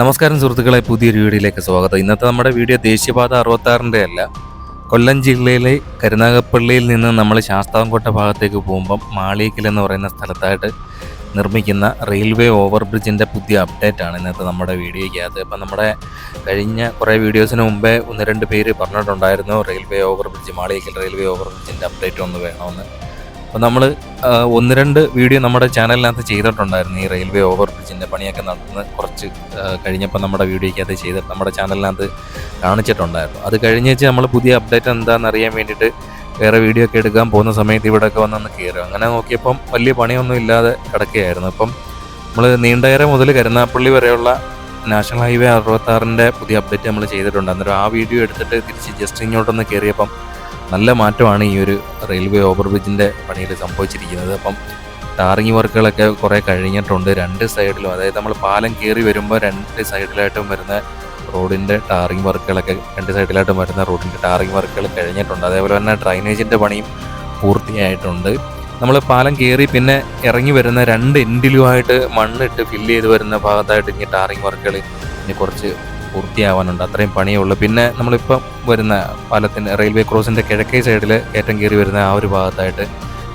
നമസ്കാരം സുഹൃത്തുക്കളെ പുതിയൊരു വീഡിയോയിലേക്ക് സ്വാഗതം. ഇന്നത്തെ നമ്മുടെ വീഡിയോ ദേശീയപാത അറുപത്താറിന്റെ അല്ല. കൊല്ലം ജില്ലയിലെ കരുനാഗപ്പള്ളിയിൽ നിന്ന് നമ്മൾ ശാസ്താംകോട്ട ഭാഗത്തേക്ക് പോകുമ്പം മാളിയക്കൽ എന്ന് പറയുന്ന സ്ഥലത്തായിട്ട് നിർമ്മിക്കുന്ന റെയിൽവേ ഓവർ ബ്രിഡ്ജിന്റെ പുതിയ അപ്ഡേറ്റ് ആണ് ഇന്നത്തെ നമ്മുടെ വീഡിയോയ്ക്കകത്ത് അപ്പം നമ്മുടെ കഴിഞ്ഞ കുറേ വീഡിയോസിന് മുമ്പേ ഒന്ന് രണ്ട് പേര് പറഞ്ഞിട്ടുണ്ടായിരുന്നു railway over bridge Maliyekkal railway over ബ്രിഡ്ജിന്റെ update ഒന്ന് വേണമെന്ന്. അപ്പോൾ നമ്മൾ ഒന്ന് രണ്ട് വീഡിയോ നമ്മുടെ ചാനലിനകത്ത് ചെയ്തിട്ടുണ്ടായിരുന്നു. ഈ റെയിൽവേ ഓവർ ബ്രിഡ്ജിന്റെ പണിയൊക്കെ നടന്ന് കുറച്ച് കഴിഞ്ഞപ്പോൾ നമ്മുടെ വീഡിയോയ്ക്കകത്ത് ചെയ്ത് നമ്മുടെ ചാനലിനകത്ത് കാണിച്ചിട്ടുണ്ടായിരുന്നു. അത് കഴിഞ്ഞ് വെച്ച് നമ്മൾ പുതിയ അപ്ഡേറ്റ് എന്താണെന്ന് അറിയാൻ വേണ്ടിയിട്ട് വേറെ വീഡിയോ ഒക്കെ എടുക്കാൻ പോകുന്ന സമയത്ത് ഇവിടെയൊക്കെ വന്നൊന്ന് കയറും അങ്ങനെ നോക്കിയപ്പം വലിയ പണിയൊന്നും ഇല്ലാതെ കിടക്കുകയായിരുന്നു. അപ്പം നമ്മൾ നീണ്ടകര മുതൽ കരുനാപ്പള്ളി വരെയുള്ള നാഷണൽ ഹൈവേ അറുപത്താറിന്റെ പുതിയ അപ്ഡേറ്റ് നമ്മൾ ചെയ്തിട്ടുണ്ട്. അന്നേരം ആ വീഡിയോ എടുത്തിട്ട് തിരിച്ച് ജസ്റ്റ് ഇങ്ങോട്ടൊന്ന് കയറിയപ്പം നല്ല മാറ്റമാണ് ഈ ഒരു റെയിൽവേ ഓവർ ബ്രിഡ്ജിന്റെ പണിയിൽ സംഭവിച്ചിരിക്കുന്നത്. അപ്പം ടാറിങ് വർക്കുകളൊക്കെ കുറേ കഴിഞ്ഞിട്ടുണ്ട്. രണ്ട് സൈഡിലും അതായത് നമ്മൾ പാലം കയറി വരുമ്പോൾ രണ്ട് സൈഡിലായിട്ടും വരുന്ന റോഡിന്റെ ടാറിങ് വർക്കുകളൊക്കെ രണ്ട് സൈഡിലായിട്ടും വരുന്ന റോഡിന്റെ ടാറിങ് വർക്കുകൾ കഴിഞ്ഞിട്ടുണ്ട്. അതേപോലെ തന്നെ ഡ്രൈനേജിന്റെ പണിയും പൂർത്തിയായിട്ടുണ്ട്. നമ്മൾ പാലം കയറി പിന്നെ ഇറങ്ങി വരുന്ന രണ്ട് എൻഡിലുമായിട്ട് മണ്ണിട്ട് ഫില്ല് ചെയ്ത് വരുന്ന ഭാഗത്തായിട്ട് ഇനി ടാറിങ് വർക്കുകൾ ഇനി കുറച്ച് പൂർത്തിയാവാനുണ്ട്. അത്രയും പണിയേ ഉള്ളൂ പിന്നെ നമ്മളിപ്പം വരുന്ന പാലത്തിന്റെ റെയിൽവേ ക്രോസിന്റെ കിഴക്കേ സൈഡിൽ കയറ്റം കയറി വരുന്ന ആ ഒരു ഭാഗത്തായിട്ട്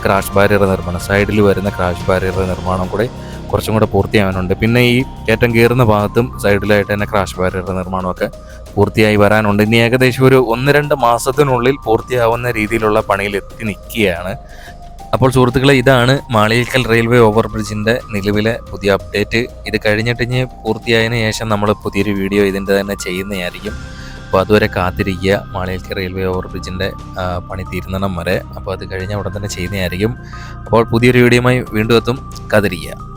ക്രാഷ് ബാരിയർ നിർമ്മാണം സൈഡിൽ വരുന്ന ക്രാഷ് ബാരിയർ നിർമ്മാണം കൂടി കുറച്ചും കൂടെ പൂർത്തിയാവാനുണ്ട്. പിന്നെ ഈ കയറ്റം കയറുന്ന ഭാഗത്തും സൈഡിലായിട്ട് തന്നെ ക്രാഷ് ബാരിയർ നിർമ്മാണമൊക്കെ പൂർത്തിയായി വരാനുണ്ട്. ഇനി ഏകദേശം ഒരു ഒന്ന് രണ്ട് മാസത്തിനുള്ളിൽ പൂർത്തിയാവുന്ന രീതിയിലുള്ള പണിയിൽ എത്തി നിൽക്കുകയാണ്. അപ്പോൾ സുഹൃത്തുക്കളെ ഇതാണ് മാളിയേക്കൽ റെയിൽവേ ഓവർ ബ്രിഡ്ജിന്റെ നിലവിലെ പുതിയ അപ്ഡേറ്റ്. ഇത് കഴിഞ്ഞിട്ട് ഇനി പൂർത്തിയായതിനു ശേഷം നമ്മൾ പുതിയൊരു വീഡിയോ ഇതിന്റെ തന്നെ ചെയ്യുന്നതായിരിക്കും. അപ്പോൾ അതുവരെ കാത്തിരിക്കുക. മാളിയേക്കൽ റെയിൽവേ ഓവർ ബ്രിഡ്ജിന്റെ പണി തീരുന്നിടം വരെ. അപ്പോൾ അത് കഴിഞ്ഞാൽ ഉടൻ തന്നെ ചെയ്യുന്നതായിരിക്കും. അപ്പോൾ പുതിയൊരു വീഡിയോയുമായി വീണ്ടും എത്തും. കാത്തിരിക്കുക.